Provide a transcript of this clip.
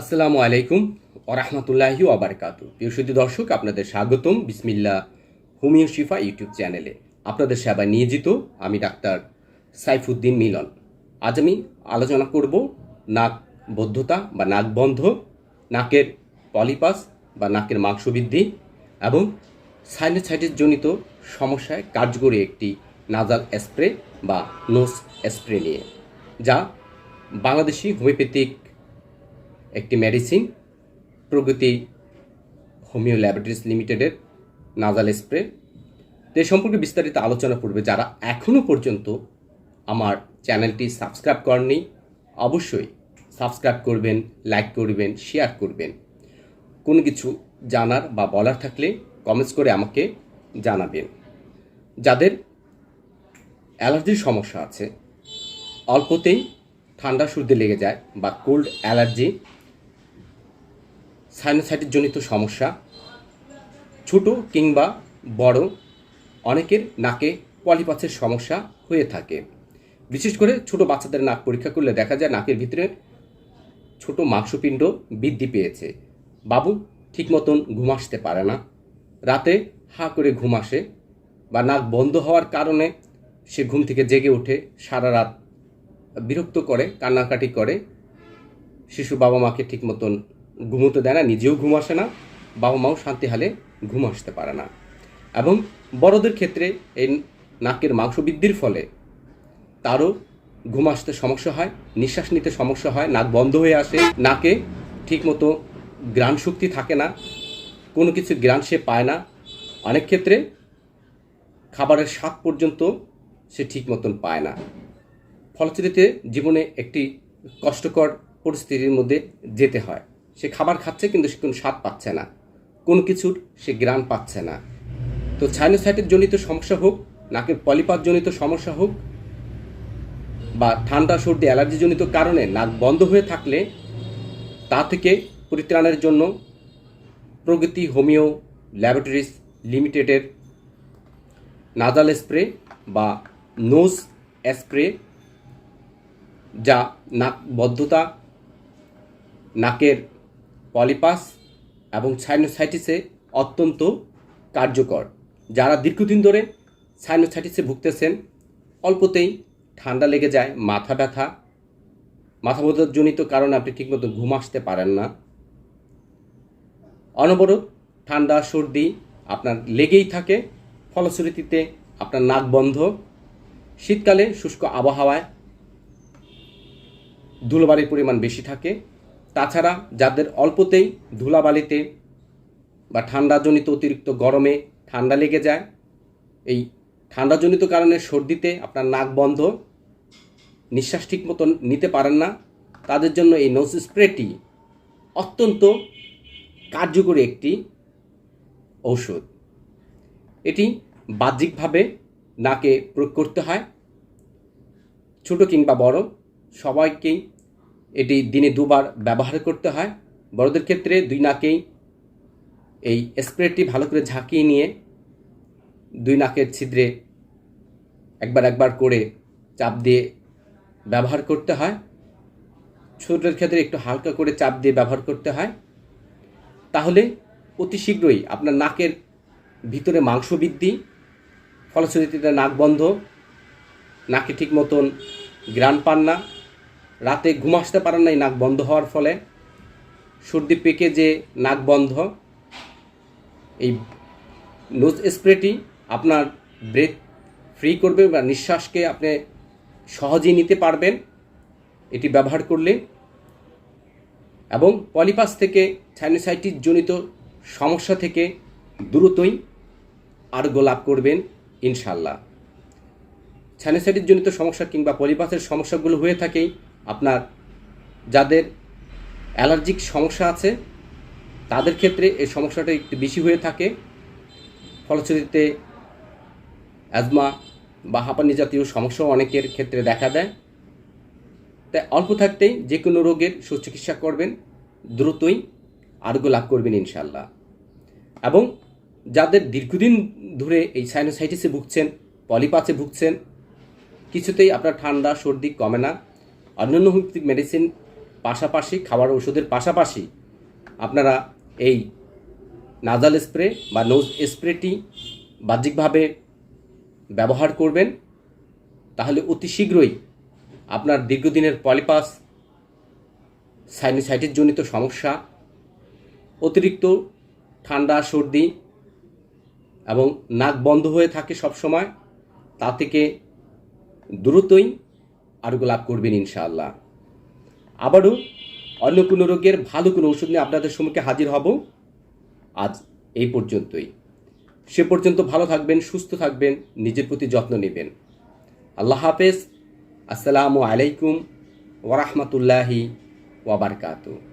আসসালামু আলাইকুম ওরহমতুল্লাহি ওবরকাত প্রিয় সুদী দর্শক, আপনাদের স্বাগতম বিসমিল্লা হোমিও শিফা ইউটিউব চ্যানেলে। আপনাদের সেবায় নিয়োজিত আমি ডাক্তার সাইফুদ্দিন মিলন। আজ আমি আলোচনা করব নাক বদ্ধতা বা নাক বন্ধ, নাকের পলিপাস বা নাকের মাংসবৃদ্ধি এবং সাইনোসাইটিস জনিত সমস্যায় কার্যকরী একটি নাজাল স্প্রে বা নোস স্প্রে নিয়ে, যা বাংলাদেশি হোমিওপ্যাথিক একটি মেডিসিন প্রগতি হোমিও ল্যাবরেটরিজ লিমিটেডের নাজাল স্প্রে তো এ সম্পর্কে বিস্তারিত আলোচনা করবে যারা এখনও পর্যন্ত আমার চ্যানেলটি সাবস্ক্রাইব করেননি, অবশ্যই সাবস্ক্রাইব করবেন লাইক করবেন শেয়ার করবেন। কোনো কিছু জানার বা বলার থাকলে কমেন্টস করে আমাকে জানাবেন। যাদের অ্যালার্জির সমস্যা আছে, অল্পতেই ঠান্ডা সর্দি লেগে যায় বা কোল্ড অ্যালার্জি সাইনোসাইটিস জনিত সমস্যা, ছোট কিংবা বড়, অনেকের নাকে পলিপাসের সমস্যা হয়ে থাকে। বিশেষ করে ছোট বাচ্চাদের নাক পরীক্ষা করলে দেখা যায় নাকের ভিতরে ছোট মাংসপিণ্ড বৃদ্ধি পেয়েছে। বাবু ঠিক মতন ঘুম আসতে পারে না। রাতে হা করে ঘুম আসে বা নাক বন্ধ হওয়ার কারণে সে ঘুম থেকে জেগে ওঠে, সারা রাত বিরক্ত করে, কান্নাকাটি করে। শিশু বাবা মাকে ঠিক মতন ঘুমোতে দেয় না, নিজেও ঘুম আসে না বাবা মাও শান্তি হালে ঘুম আসতে পারে না। এবং বড়দের ক্ষেত্রে এই নাকের মাংস বৃদ্ধির ফলে তারও ঘুম আসতে সমস্যা হয়, নিঃশ্বাস নিতে সমস্যা হয়, নাক বন্ধ হয়ে আসে, নাকে ঠিকমতো গ্রাণ শক্তি থাকে না, কোনো কিছু গ্রাণ সে পায় না। অনেক ক্ষেত্রে খাবারের স্বাদ পর্যন্ত সে ঠিক মতন পায় না। ফলশ্রুতিতে জীবনে একটি কষ্টকর পরিস্থিতির মধ্যে যেতে হয়। সে খাবার খাচ্ছে, কিন্তু সে কোনো স্বাদ পাচ্ছে না। কোনো কিছুর সে গ্রাণ পাচ্ছে না। তো সাইনোসাইটিস জনিত সমস্যা হোক, নাকের পলিপাত জনিত সমস্যা হোক, বা ঠান্ডা, সর্দি অ্যালার্জি জনিত কারণে নাক বন্ধ হয়ে থাকলে, তা থেকে পরিত্রাণের জন্য প্রগতি হোমিও ল্যাবরেটরিজ লিমিটেডের নাজাল স্প্রে বা নোজ স্প্রে, যা নাক বদ্ধতা, নাকের পলিপাস এবং সাইনোসাইটিসে অত্যন্ত কার্যকর। যারা দীর্ঘদিন ধরে সাইনোসাইটিসে ভুগতেছেন, অল্পতেই ঠান্ডা লেগে যায়, মাথা ব্যথা মাথা জনিত কারণে আপনি ঠিকমতো ঘুম আসতে পারেন না। অনবরত ঠান্ডা, সর্দি আপনার লেগেই থাকে, ফলশ্রুতিতে আপনার নাক বন্ধ। শীতকালে শুষ্ক আবহাওয়ায় ধুলোবালির পরিমাণ বেশি থাকে তাছাড়া যাদের অল্পতেই ধুলাবালিতে বা ঠান্ডাজনিত অতিরিক্ত গরমে ঠান্ডা লেগে যায়, এই ঠান্ডাজনিত কারণে সর্দিতে আপনার নাক বন্ধ, নিঃশ্বাস ঠিক মতন নিতে পারেন না, তাদের জন্য এই নোজ স্প্রেটি অত্যন্ত কার্যকরী একটি ঔষধ। এটি বাহ্যিকভাবে নাকে প্রয়োগ করতে হয়, ছোট কিংবা বড়, সবাইকেই এটি দিনে দুবার ব্যবহার করতে হয়। বড়দের ক্ষেত্রে দুই নাকেই এই স্প্রেটি ভালো করে ঝাঁকিয়ে নিয়ে দুই নাকের ছিদ্রে একবার একবার করে চাপ দিয়ে ব্যবহার করতে হয়। ছোটোর ক্ষেত্রে একটু হালকা করে চাপ দিয়ে ব্যবহার করতে হয়। তাহলে অতি শীঘ্রই আপনার নাকের ভিতরে মাংস বৃদ্ধি, ফলশ্রুতিতে নাক বন্ধ, নাকে ঠিক মতন গ্রান পান না। রাতে ঘুম আসতে পারেন নাই, নাক বন্ধ হওয়ার ফলে। সর্দি পেকে যে নাক বন্ধ, এই নোজ স্প্রেটি আপনার ব্রেথ ফ্রি করবে বা নিঃশ্বাসকে আপনি সহজেই নিতে পারবেন। এটি ব্যবহার করলে এবং পলিপাস থেকে সাইনোসাইটিস জনিত সমস্যা থেকে দ্রুতই আরোগ্য লাভ করবেন ইনশাল্লাহ সাইনোসাইটিস জনিত সমস্যা কিংবা পলিপাসের সমস্যাগুলো হয়ে থাকেই আপনার যাদের অ্যালার্জিক সমস্যা আছে, তাদের ক্ষেত্রে এই সমস্যাটা একটু বেশি হয়ে থাকে। ফলশ্রুতিতে অ্যাজমা বা হাঁপানি জাতীয় সমস্যাও অনেকের ক্ষেত্রে দেখা দেয়। তাই অল্প থাকতেই যে কোনো রোগের সুচিকিৎসা করবেন, দ্রুতই আরোগ্য লাভ করবেন ইনশাল্লাহ এবং যাদের দীর্ঘদিন ধরে এই সাইনোসাইটিসে ভুগছেন পলিপাসে ভুগছেন, কিছুতেই আপনার ঠান্ডা, সর্দি কমে না। অন্যান্য হোমিওপ্যাথিক মেডিসিন পাশাপাশি, খাবার ওষুধের পাশাপাশি আপনারা এই নাজাল স্প্রে বা নোজ স্প্রেটি বাহ্যিকভাবে ব্যবহার করবেন। তাহলে অতি শীঘ্রই আপনার দীর্ঘদিনের পলিপাস সাইনোসাইটিস জনিত সমস্যা, অতিরিক্ত ঠান্ডা, সর্দি এবং নাক বন্ধ হয়ে থাকে সব সময় তা থেকে দ্রুতই আরোগ্য লাভ করবেন ইনশাআল্লাহ। আবারও অন্য কোনো রোগের ভালো কোনো ওষুধ নিয়ে আপনাদের সম্মুখে হাজির হব। আজ এই পর্যন্তই। সে পর্যন্ত ভালো থাকবেন, সুস্থ থাকবেন, নিজের প্রতি যত্ন নেবেন। আল্লাহ হাফেজ। আসসালামু আলাইকুম ওরহমতুল্লাহি ওয়াবারকাতু